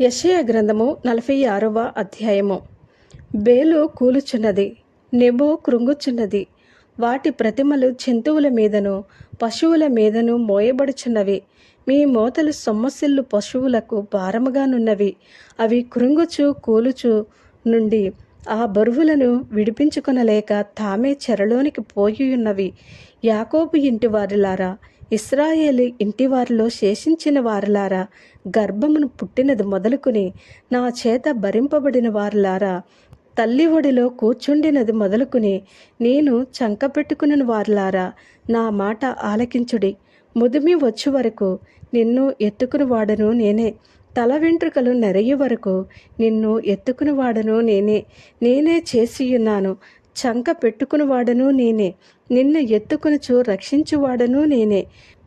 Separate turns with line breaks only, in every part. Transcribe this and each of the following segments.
యశయ గ్రంథము నలభై ఆరవ అధ్యాయము. బేలు కూలుచున్నది నెబో కృంగుచున్నది వాటి ప్రతిమలు జంతువుల మీదను పశువుల మీదను మోయబడుచున్నవి. మీ మోతలు సొమ్మసిల్లు పశువులకు భారముగానున్నవి. అవి కృంగుచు కూలుచు నుండి ఆ బరువులను విడిపించుకొనలేక తామే చెరలోనికి పోయి ఉన్నవి యాకోబు ఇంటి వారిలారా ఇస్రాయేలు ఇంటివారిలో శేషించిన వారిలారా గర్భమును పుట్టినది మొదలుకుని నా చేత భరింపబడిన వారిలారా తల్లి ఒడిలో కూర్చుండినది మొదలుకుని నేను చంకపెట్టుకుని వారిలారా నా మాట ఆలకించుడి. ముదిమి వచ్చు వరకు నిన్ను ఎత్తుకుని వాడను నేనే. తల వెంట్రుకలు నెరయ్యే వరకు నిన్ను ఎత్తుకుని వాడను నేనే. నేనే చేసియున్నాను చంక పెట్టుకునివాడను నేనే. నిన్ను ఎత్తుకునుచు రక్షించువాడను నేనే.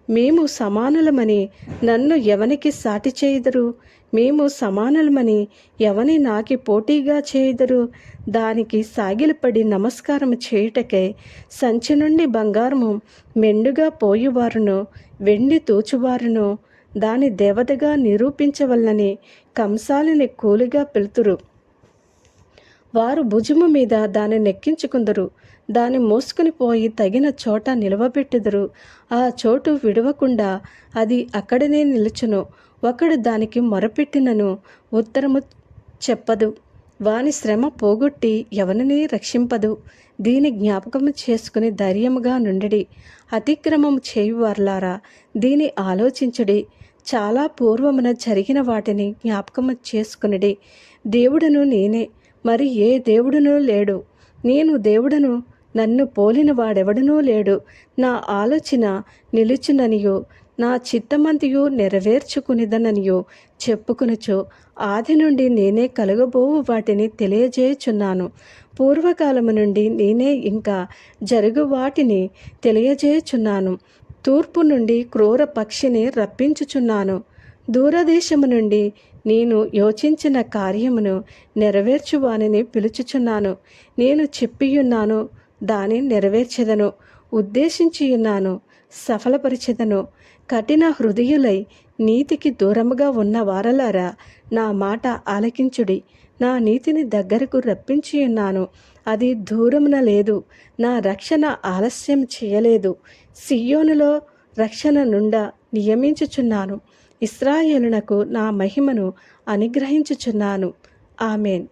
మేము సమానులమని నన్ను ఎవనికి సాటి చేయుదురు? మేము సమానులమని ఎవని నాకి పోటీగా చేయుదురు? దానికి సాగిలపడి నమస్కారం చేయుటకై సంచి నుండి బంగారము మెండుగా పోయివారును వెండి తూచువారును. దాని దేవతగా నిరూపించవలనని కంసాలిని కూలిగా పిలుతురు. వారు భుజము మీద దాన్ని నెక్కించుకుందరు. దాన్ని మోసుకుని పోయి తగిన చోట నిలవబెట్టుదురు. ఆ చోటు విడవకుండా అది అక్కడనే నిలుచును. ఒకడు దానికి మొరపెట్టినను ఉత్తరము చెప్పదు. వాని శ్రమ పోగొట్టి ఎవరిని రక్షింపదు. దీని జ్ఞాపకము చేసుకుని ధైర్యముగా నుండి అతిక్రమము చేయువార్లారా దీని ఆలోచించుడి. చాలా పూర్వమున జరిగిన వాటిని జ్ఞాపకము చేసుకునిడి. దేవుడను నేనే మరి ఏ దేవుడునూ లేడు. నేను దేవుడను నన్ను పోలిన వాడెవడనూ లేడు. నా ఆలోచన నిలుచుననియో నా చిత్తమంతియు నెరవేర్చుకునిదననియో చెప్పుకునుచు ఆది నుండి నేనే కలగబోవు వాటిని తెలియజేయుచున్నాను. పూర్వకాలము నుండి నేనే ఇంకా జరుగు వాటిని తెలియజేయుచున్నాను. తూర్పు నుండి క్రూర పక్షిని రప్పించుచున్నాను. దూరదేశము నుండి నేను యోచించిన కార్యమును నెరవేర్చువానిని పిలుచుచున్నాను. నేను చెప్పియున్నాను దాని నెరవేర్చెదను ఉద్దేశించియున్నాను సఫలపరిచెదను. కఠిన హృదయులై నీతికి దూరముగా ఉన్న వారలారా నా మాట ఆలకించుడి. నా నీతిని దగ్గరకు రప్పించియున్నాను అది దూరమున లేదు. నా రక్షణ ఆలస్యం చేయలేదు. సియోనులో రక్షణ నుండా నియమించుచున్నాను. ఇస్రాయేలునకు నా మహిమను అనుగ్రహించుచున్నాను. ఆమెన్.